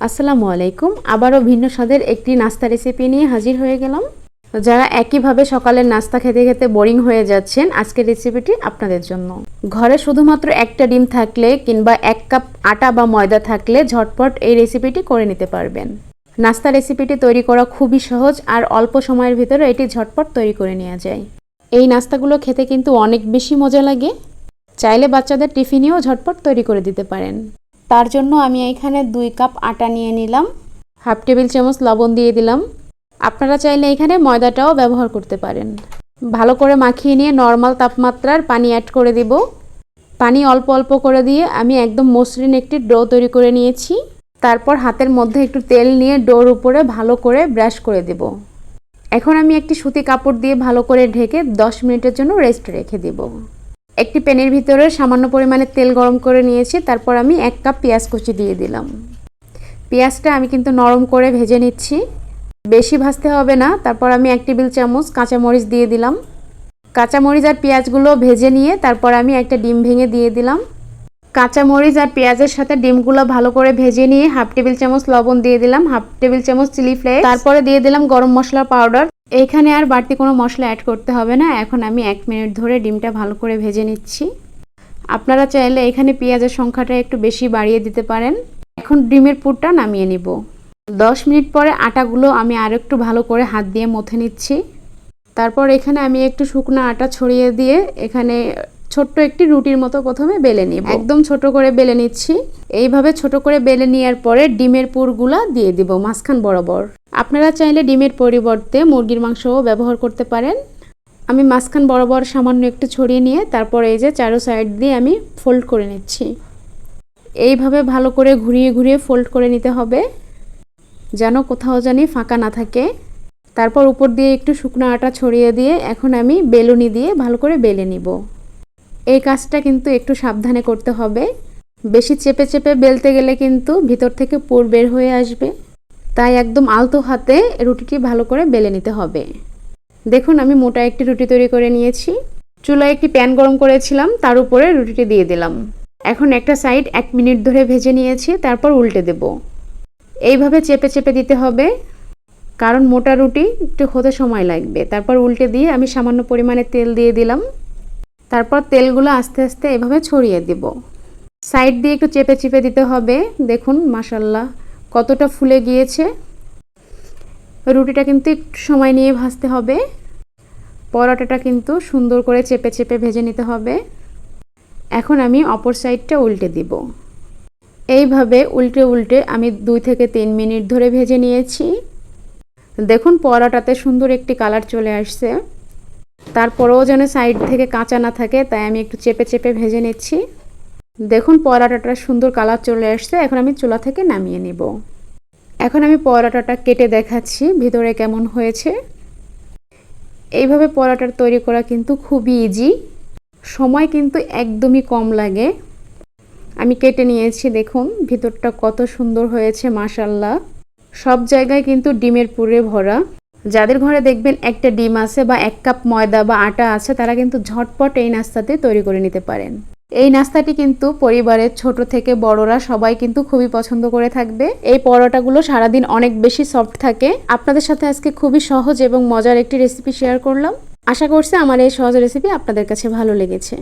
আসসালামু আলাইকুম। আবারও ভিন্ন স্বাদের একটি নাস্তা রেসিপি নিয়ে হাজির হয়ে গেলাম। যারা একইভাবে সকালের নাস্তা খেতে খেতে বোরিং হয়ে যাচ্ছেন, আজকের রেসিপিটি আপনাদের জন্য। ঘরে শুধুমাত্র একটা ডিম থাকলে কিংবা এক কাপ আটা বা ময়দা থাকলে ঝটপট এই রেসিপিটি করে নিতে পারবেন। নাস্তা রেসিপিটি তৈরি করা খুবই সহজ আর অল্প সময়ের ভিতরে এটি ঝটপট তৈরি করে নেওয়া যায়। এই নাস্তাগুলো খেতে কিন্তু অনেক বেশি মজা লাগে। চাইলে বাচ্চাদের টিফিনেও ঝটপট তৈরি করে দিতে পারেন। তার জন্য আমি এখানে দুই কাপ আটা নিয়ে নিলাম। হাফ টেবিল চামচ লবণ দিয়ে দিলাম। আপনারা চাইলে এখানে ময়দাটাও ব্যবহার করতে পারেন। ভালো করে মাখিয়ে নিয়ে নর্মাল তাপমাত্রার পানি অ্যাড করে দিব। পানি অল্প অল্প করে দিয়ে আমি একদম মসৃণ একটি ডো তৈরি করে নিয়েছি। তারপর হাতের মধ্যে একটু তেল নিয়ে ডোর উপরে ভালো করে ব্রাশ করে দেব। এখন আমি একটি সুতি কাপড় দিয়ে ভালো করে ঢেকে 10 মিনিটের জন্য রেস্ট রেখে দেব। একটি প্যানের ভিতরে সামান্য পরিমাণে তেল গরম করে নিয়েছি, তারপর আমি এক কাপ পেঁয়াজ কুচি দিয়ে দিলাম। পেঁয়াজটা আমি কিন্তু নরম করে ভেজে নিচ্ছি। বেশি ভাজতে হবে না, তারপর আমি এক টেবিল চামচ কাঁচামরিচ দিয়ে দিলাম। কাঁচামরিচ আর পেঁয়াজগুলো ভেজে নিয়ে তারপর আমি একটা ডিম ভেঙে দিয়ে দিলাম। কাঁচামরিচ আর পেঁয়াজের সাথে ডিমগুলো ভালো করে ভেজে নিয়ে হাফ টেবিল চামচ লবণ দিয়ে দিলাম, হাফ টেবিল চামচ চিলি ফ্লেক্স। তারপরে দিয়ে দিলাম গরম মশলা পাউডার। এইখানে আর বাড়তি কোনো মশলা অ্যাড করতে হবে না। এখন আমি এক মিনিট ধরে ডিমটা ভালো করে ভেজে নিচ্ছি। আপনারা চাইলে এখানে পেঁয়াজের সংখ্যাটা একটু বেশি বাড়িয়ে দিতে পারেন। এখন ডিমের পুরটা নামিয়ে নিব। দশ মিনিট পরে আটাগুলো আমি আর একটু ভালো করে হাত দিয়ে মথে নিচ্ছি। তারপর এখানে আমি একটু শুকনো আটা ছড়িয়ে দিয়ে এখানে ছোট্ট একটি রুটির মতো প্রথমে বেলে নিব। একদম ছোট করে বেলে নিচ্ছি। এইভাবে ছোট করে বেলে নেওয়ার পরে ডিমের পুরগুলা দিয়ে দিব মাঝখান বরাবর। আপনারা চাইলে ডিমের পরিবর্তে মুরগির মাংসও ব্যবহার করতে পারেন। আমি মাঝখান বরাবর সামান্য একটু ছড়িয়ে নিয়ে তারপর এই যে চারো সাইড দিয়ে আমি ফোল্ড করে নিচ্ছি। এইভাবে ভালো করে ঘুরিয়ে ঘুরিয়ে ফোল্ড করে নিতে হবে, যেন কোথাও জানি ফাঁকা না থাকে। তারপর উপর দিয়ে একটু শুকনো আটা ছড়িয়ে দিয়ে এখন আমি বেলুনি দিয়ে ভালো করে বেলে নিব। এই কাজটা কিন্তু একটু সাবধানে করতে হবে। বেশি চেপে চেপে বেলতে গেলে কিন্তু ভিতর থেকে পুর বের হয়ে আসবে। তাই একদম আলতো হাতে রুটিটি ভালো করে বেলে নিতে হবে। দেখুন, আমি মোটা একটি রুটি তৈরি করে নিয়েছি। চুলায় একটি প্যান গরম করেছিলাম, তার উপরে রুটিটি দিয়ে দিলাম। এখন একটা সাইড এক মিনিট ধরে ভেজে নিয়েছি, তারপর উল্টে দেব। এইভাবে চেপে চেপে দিতে হবে, কারণ মোটা রুটি একটু হতে সময় লাগবে। তারপর উল্টে দিয়ে আমি সামান্য পরিমাণে তেল দিয়ে দিলাম। তারপর তেলগুলো আস্তে আস্তে এভাবে ছড়িয়ে দেব। সাইড দিয়ে একটু চেপে চেপে দিতে হবে। দেখুন মাসাল্লাহ কতটা ফুলে গিয়েছে। রুটিটা কিন্তু একটু সময় নিয়ে ভাজতে হবে। পরোটাটা কিন্তু সুন্দর করে চেপে চেপে ভেজে নিতে হবে। এখন আমি অপর সাইডটা উল্টে দিব। এইভাবে উল্টে উল্টে আমি দুই থেকে তিন মিনিট ধরে ভেজে নিয়েছি। দেখুন পরোটাতে সুন্দর একটি কালার চলে আসছে। তারপরেও যেন সাইড থেকে কাঁচা না থাকে, তাই আমি একটু চেপে চেপে ভেজে নিচ্ছি। দেখুন পরোটাটা সুন্দর কালার চলে আসছে, এখন আমি চুলা থেকে নামিয়ে নিব। এখন আমি পরোটাটা কেটে দেখাচ্ছি, ভিতরে কেমন হয়েছে। এইভাবে পরোটার তৈরি করা কিন্তু খুবই ইজি সময় কিন্তু একদমই কম লাগে। আমি কেটে নিয়েছি, দেখুন, ভিতরটা কত সুন্দর হয়েছে মাশাল্লাহ সব জায়গায় কিন্তু ডিমের পুরে ভরা। যাদের ঘরে দেখবেন একটা ডিম আছে বা এক কাপ ময়দা বা আটা আছে, তারা কিন্তু ঝটপট এই নাস্তাতে তৈরি করে নিতে পারেন। এই নাস্তাটি কিন্তু পরিবারের ছোট থেকে বড়রা সবাই কিন্তু খুবই পছন্দ করে থাকবে। এই পরোটাগুলো সারাদিন অনেক বেশি সফট থাকে। আপনাদের সাথে আজকে খুবই সহজ এবং মজার একটি রেসিপি শেয়ার করলাম। আশা করছি আমার এই সহজ রেসিপি আপনাদের কাছে ভালো লেগেছে।